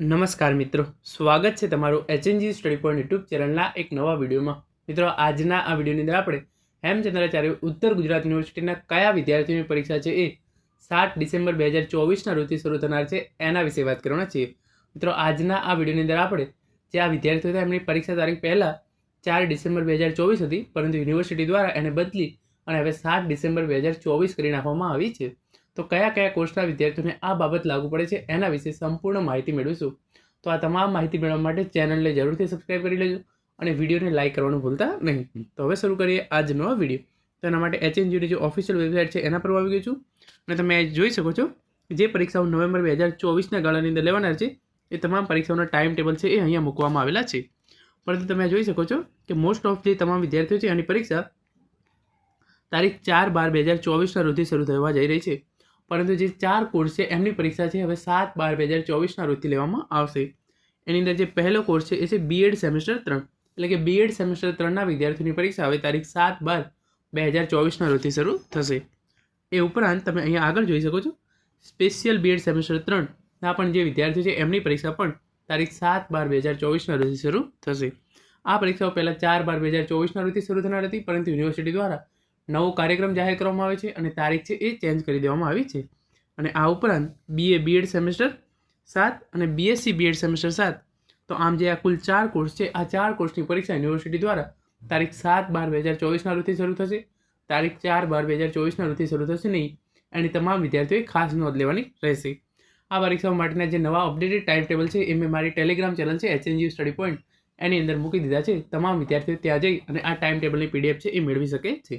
નમસ્કાર મિત્રો. સ્વાગત છે તમારું એચએનજી સ્ટડી પોઈન્ટ યુટ્યુબ ચેનલના એક નવા વિડીયોમાં. મિત્રો, આજના આ વિડીયોની અંદર આપણે હેમચંદ્રાચાર્ય ઉત્તર ગુજરાત યુનિવર્સિટીના કયા વિદ્યાર્થીઓની પરીક્ષા છે એ સાત ડિસેમ્બર બે હજાર ચોવીસના રોજથી શરૂ થનાર છે એના વિશે વાત કરવાના છીએ. મિત્રો, આજના આ વિડીયોની અંદર આપણે જે આ વિદ્યાર્થીઓ હતા એમની પરીક્ષા તારીખ પહેલાં ચાર ડિસેમ્બર બે હજાર ચોવીસ હતી, પરંતુ યુનિવર્સિટી દ્વારા એને બદલી અને હવે સાત ડિસેમ્બર બે હજાર ચોવીસ કરી નાખવામાં આવી છે. તો કયા કયા કોર્સના વિદ્યાર્થીઓને આ બાબત લાગુ પડે છે એના વિશે સંપૂર્ણ માહિતી મેળવીશું. તો આ તમામ માહિતી મેળવવા માટે ચેનલને જરૂરથી સબસ્ક્રાઈબ કરી લેજો અને વિડીયોને લાઇક કરવાનું ભૂલતા નહીં. તો હવે શરૂ કરીએ આજનો વીડિયો. તો એના માટે એચએનજીની જે ઓફિશિયલ વેબસાઇટ છે એના પર આવી ગયો છું. અને તમે જોઈ શકો છો જે પરીક્ષાઓ નવેમ્બર બે હજાર ચોવીસના ગાળાની અંદર લેવાનાર છે, એ તમામ પરીક્ષાઓના ટાઈમ ટેબલ છે એ અહીંયા મૂકવામાં આવેલા છે. પરંતુ તમે જોઈ શકો છો કે મોસ્ટ ઓફ જે તમામ વિદ્યાર્થીઓ છે એની પરીક્ષા તારીખ ચાર બાર બે હજાર ચોવીસના રોજથી શરૂ થવા જઈ રહી છે. પરંતુ જે ચાર કોર્સ છે, એમની પરીક્ષા છે હવે સાત બાર બે હજાર ચોવીસના રોજથી લેવામાં આવશે. એની અંદર જે પહેલો કોર્સ છે, એ છે બીએડ સેમેસ્ટર ત્રણ. એટલે કે બીએડ સેમેસ્ટર ત્રણના વિદ્યાર્થીઓની પરીક્ષા હવે તારીખ સાત બાર બે હજાર ચોવીસના રોજથી શરૂ થશે. એ ઉપરાંત તમે અહીંયા આગળ જોઈ શકો છો સ્પેશિયલ બીએડ સેમેસ્ટર ત્રણના પણ જે વિદ્યાર્થીઓ છે, એમની પરીક્ષા પણ તારીખ સાત બાર બે હજાર ચોવીસના રોજથી શરૂ થશે. આ પરીક્ષાઓ પહેલાં ચાર બાર બે હજાર ચોવીસના રોજથી શરૂ થનાર હતી, પરંતુ યુનિવર્સિટી દ્વારા નવો કાર્યક્રમ જાહેર કરવામાં આવે છે અને તારીખ છે એ ચેન્જ કરી દેવામાં આવી છે. અને આ ઉપરાંત બીએ બીએડ સેમેસ્ટર સાત અને બીએસસી બીએડ સેમેસ્ટર સાત. તો આમ જે આ કુલ ચાર કોર્સ છે, આ ચાર કોર્સની પરીક્ષા યુનિવર્સિટી દ્વારા તારીખ સાત બાર બે હજાર ચોવીસના રોજથી શરૂ થશે. તારીખ ચાર બાર બે હજાર ચોવીસના રોજથી શરૂ થશે નહીં. એની તમામ વિદ્યાર્થીઓએ ખાસ નોંધ લેવાની રહેશે. આ પરીક્ષાઓ માટેના જે નવા અપડેટેડ ટાઈમ ટેબલ છે એ મેં મારી ટેલિગ્રામ ચેનલ છે એચએનજી સ્ટડી પોઈન્ટ એની અંદર મૂકી દીધા છે. તમામ વિદ્યાર્થીઓ ત્યાં જઈ અને આ ટાઈમ ટેબલની પીડીએફ છે એ મેળવી શકે છે.